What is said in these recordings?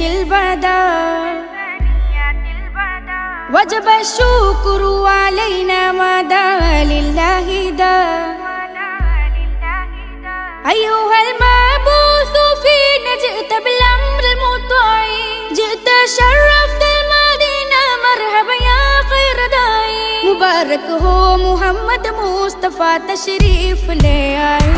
البدا وجب الشكر علينا مدى لله دا. أيها المبعوث فينا جئت بالأمر المطاع. جئت شرفت المدينة مرحبا يا خير داعي مبارك هو محمد مصطفى تشريف لے آئے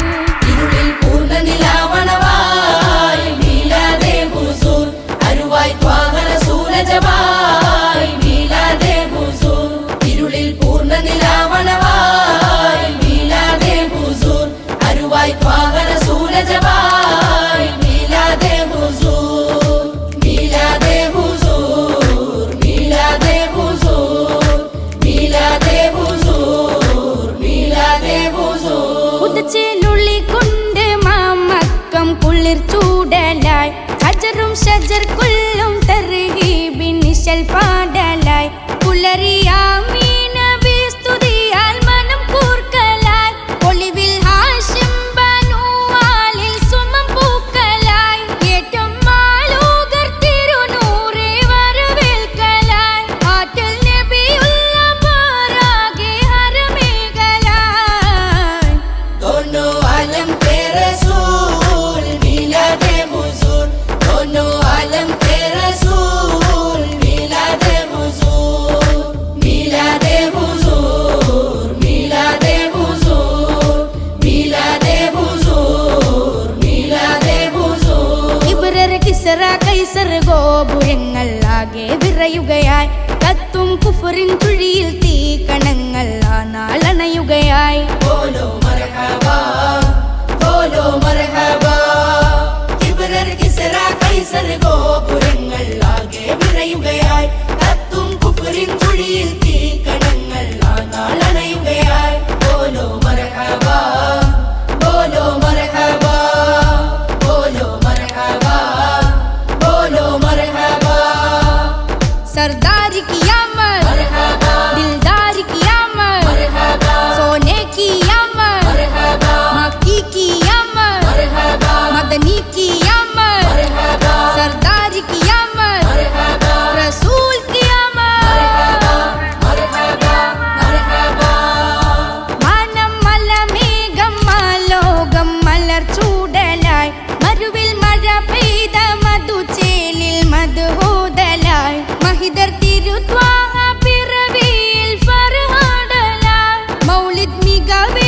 ഉദച്ചിനുള്ളിക്കൊണ്ട് മാമക്കം കുളിർ ചൂടലായി. ഹജറും ഷജർ കൊല്ലും തെറുകീബിൻ നിശൽ പാടലായി. പുലരി നിറയുകയായി കത്തും കുഫറിൻ കുഴിയിൽ തീ കണങ്ങൾ ആ നാളണയുകയായി ഓലോ മറഹബാ got.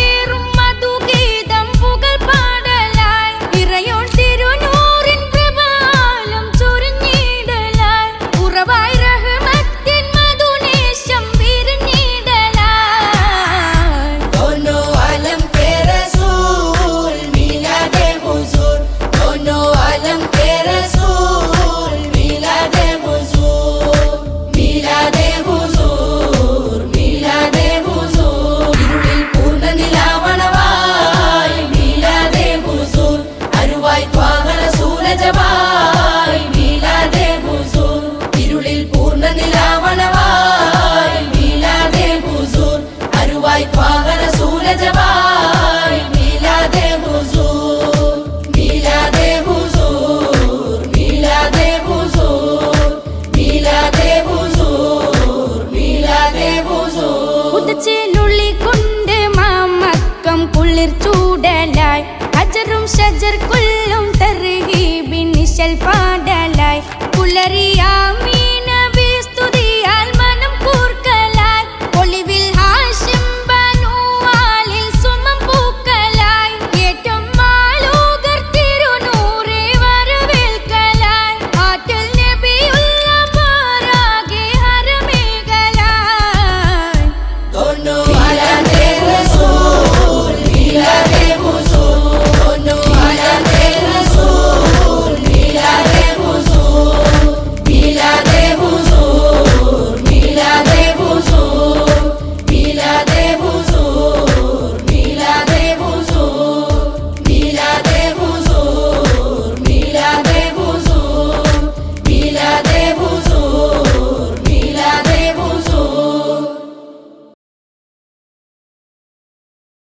കൂടലായി അജറും ഷജർ കൊല്ലും തർഹീബിൻ നിശൽ പാടലായി. പുലരിയാ